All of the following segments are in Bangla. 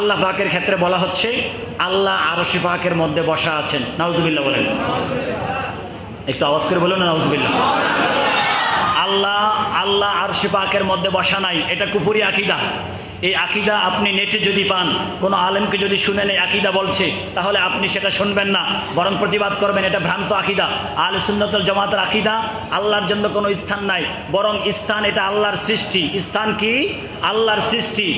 আল্লাহ পাকের ক্ষেত্রে বলা হচ্ছে, আল্লাহ আরশি পাকের মধ্যে বসা আছেন। নাউজুবিল্লাহ বলেন। একটু আওয়াজ করে বলুন নাউজুবিল্লাহ। আল্লাহ আল্লাহ আরশি পাকের মধ্যে বসা নাই, এটা কুপুরি আকিদা। এই আকিদা আপনি নেটে যদি পান, কোনো আলেমকে যদি শুনেন এই আকিদা বলছে, তাহলে আপনি সেটা শুনবেন না, বরং প্রতিবাদ করবেন, এটা ভ্রান্ত আকিদা। আল সুন্নতল জমাতের আকিদা, আল্লাহর জন্য কোনো স্থান নাই, বরং স্থান এটা আল্লাহর সৃষ্টি। স্থান কি? আল্লাহর সৃষ্টি।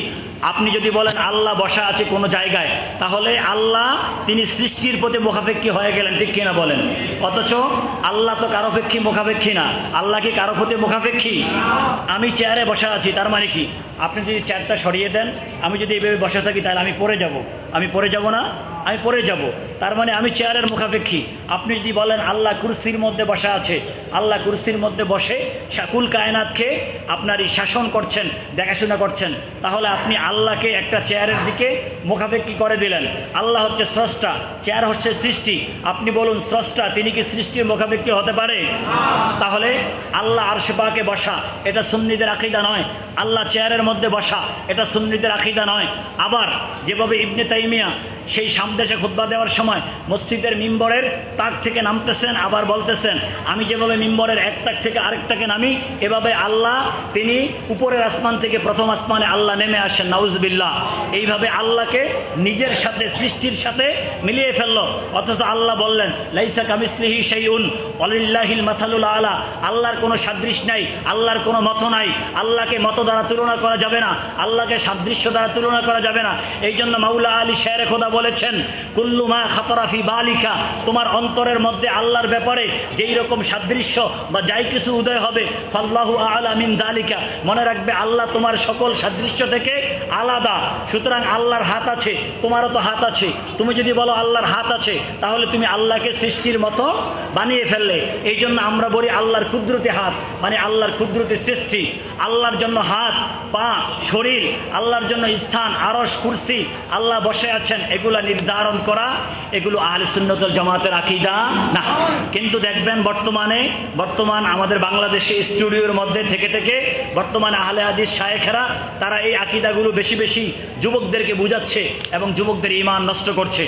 আপনি যদি বলেন আল্লাহ বসা আছে কোনো জায়গায়, তাহলে আল্লাহ তিনি সৃষ্টির প্রতি মুখাপেক্ষী হয়ে গেলেন, ঠিক কিনা বলেন? অথচ আল্লাহ তো কারোপেক্ষী মুখাপেক্ষী না। আল্লাহ কি কারও প্রতি মুখাপেক্ষী? আমি চেয়ারে বসা আছি, তার মানে কি? আপনি যদি চেয়ারটা সরিয়ে দেন, আমি যদি এভাবে বসে থাকি, তাহলে আমি পড়ে যাব। আমি পরে যাব না? আমি পরে যাব। তার মানে আমি চেয়ারের মুখাপেক্ষী। আপনি যদি বলেন, আল্লাহ কুরসির মধ্যে বসা আছে, আল্লাহ কুরসির মধ্যে বসে শাকুল কায়নাতকে আপনার এই শাসন করছেন, দেখাশোনা করছেন, তাহলে আপনি আল্লাহকে একটা চেয়ারের দিকে মুখাপেক্ষী করে দিলেন। আল্লাহ হচ্ছে স্রষ্টা, চেয়ার হচ্ছে সৃষ্টি। আপনি বলুন, স্রষ্টা, তিনি কি সৃষ্টির মুখাপেক্ষী হতে পারে? তাহলে আল্লাহ আরশেপাকে বসা, এটা সুন্নিদের আকিদা নয়। আল্লাহ চেয়ারের মধ্যে বসা, এটা সুন্নিদের আকিদা নয়। আবার যেভাবে ইবনে 一命 সেই সামদেশে খুতবা দেওয়ার সময় মসজিদের মিম্বরের তাক থেকে নামতেছেন, আবার বলতেছেন, আমি যেভাবে মিম্বরের এক তাক থেকে আরেক তাকে নামি, এভাবে আল্লাহ তিনি উপরের আসমান থেকে প্রথম আসমানে আল্লাহ নেমে আসেন, নাউজবিল্লাহ। এইভাবে আল্লাহকে নিজের সাথে, সৃষ্টির সাথে মিলিয়ে ফেলল। অথচ আল্লাহ বললেন, লাইসা কামিসলিহি সেই উন অলিল্লাহিল মাথালুল আলা। আল্লাহর কোনো সাদৃশ নাই, আল্লাহর কোনো মত নাই। আল্লাহকে মত দ্বারা তুলনা করা যাবে না, আল্লাহকে সাদৃশ্য দ্বারা তুলনা করা যাবে না। এই জন্য মাউলা আলী শেরে খোদা বলেছেন কুল্লুমা খাতরাফি বালিকা তোমার অন্তরের মধ্যে আল্লাহর ব্যাপারে যেই রকম সাদৃশ্য বা যাই কিছু উদয় হবে, ফাল্লাহু আলামিন দালিকা মনে রাখবে আল্লাহ তোমার সকল সাদৃশ্য থেকে আলাদা। সুতরাং আল্লাহর হাত আছে, তোমারও তো হাত আছে। তুমি যদি বলো আল্লাহর হাত আছে, তাহলে তুমি আল্লাহকে সৃষ্টির মতো বানিয়ে ফেললে। এই জন্য আমরা বলি আল্লাহর কুদরতি হাত মানে আল্লাহর কুদরতি সৃষ্টি। আল্লাহর জন্য হাত, পা, শরীর, আল্লাহর জন্য স্থান আরস কুরসি, আল্লাহ বসে আছেন এগুলা নির্ধারণ করা, এগুলো আহলে সুন্নতল জামাতের আকিদা, না। কিন্তু দেখবেন বর্তমানে, বর্তমান আমাদের বাংলাদেশে স্টুডিওর মধ্যে থেকে থেকে বর্তমানে আহলে হাদিস শায়েখেরা, তারা এই আকিদাগুলো বেশি বেশি যুবকদেরকে বুঝাচ্ছে এবং যুবকদের ইমান নষ্ট করছে।